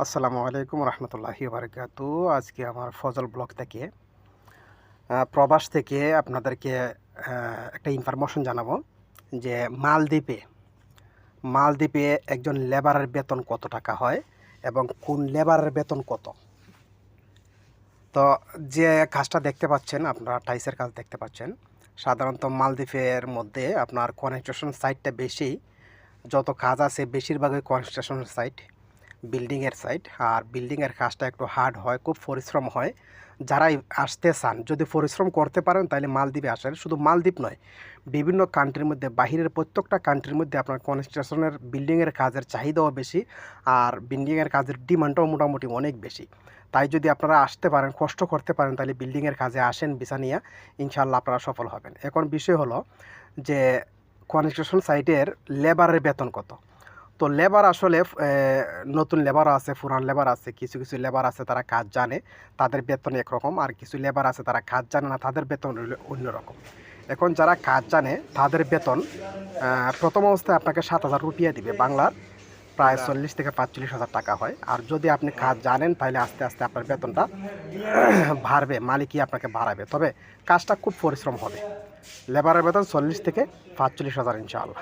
আসসালামু আলাইকুম রহমতুল্লাহি বারকাত। আজকে আমার ফজল ব্লক থেকে প্রবাস থেকে আপনাদেরকে একটা ইনফরমেশন জানাব যে মালদ্বীপে মালদ্বীপে একজন লেবারের বেতন কত টাকা হয় এবং কোন লেবারের বেতন কত? তো যে কাজটা দেখতে পাচ্ছেন, আপনারা টাইসের কাজ দেখতে পাচ্ছেন, সাধারণত মালদ্বীপের মধ্যে আপনার কনস্ট্রাকশন সাইটটা বেশি, যত কাজ আছে বেশিরভাগই কনস্ট্রাকশন সাইট বিল্ডিংয়ের সাইট আর বিল্ডিংয়ের কাজটা একটু হার্ড হয়, খুব পরিশ্রম হয়। যারাই আসতে চান, যদি পরিশ্রম করতে পারেন, তাহলে মালদ্বীপে আসেন। শুধু মালদ্বীপ নয়, বিভিন্ন কান্ট্রির মধ্যে, বাহিরের প্রত্যেকটা কান্ট্রির মধ্যে আপনার কনস্ট্রাকশনের বিল্ডিংয়ের কাজের চাহিদাও বেশি, আর বিল্ডিংয়ের কাজের ডিমান্ডটাও মোটামুটি অনেক বেশি। তাই যদি আপনারা আসতে পারেন, কষ্ট করতে পারেন, তাহলে বিল্ডিংয়ের কাজে আসেন, বিছা নিয়ে ইনশাল্লাহ আপনারা সফল হবেন। এখন বিষয় হলো যে কনস্ট্রাকশন সাইটের লেবারের বেতন কত? তো লেবার আসলে নতুন লেবার আছে পুরান লেবার আছে কিছু কিছু লেবার আছে তারা কাজ জানে তাদের বেতন একরকম আর কিছু লেবার আছে তারা কাজ জানে না তাদের বেতন অন্যরকম। এখন যারা কাজ জানে তাদের বেতন প্রথম অবস্থায় আপনাকে সাত হাজার রুপিয়া দিবে বাংলার প্রায় চল্লিশ থেকে পাঁচচল্লিশ হাজার টাকা হয়। আর যদি আপনি কাজ জানেন তাহলে আস্তে আস্তে আপনার বেতনটা বাড়বে মালিকই আপনাকে বাড়াবে। তবে কাজটা খুব পরিশ্রম হবে। লেবারের বেতন চল্লিশ থেকে পাঁচচল্লিশ হাজার ইনশাআল্লাহ।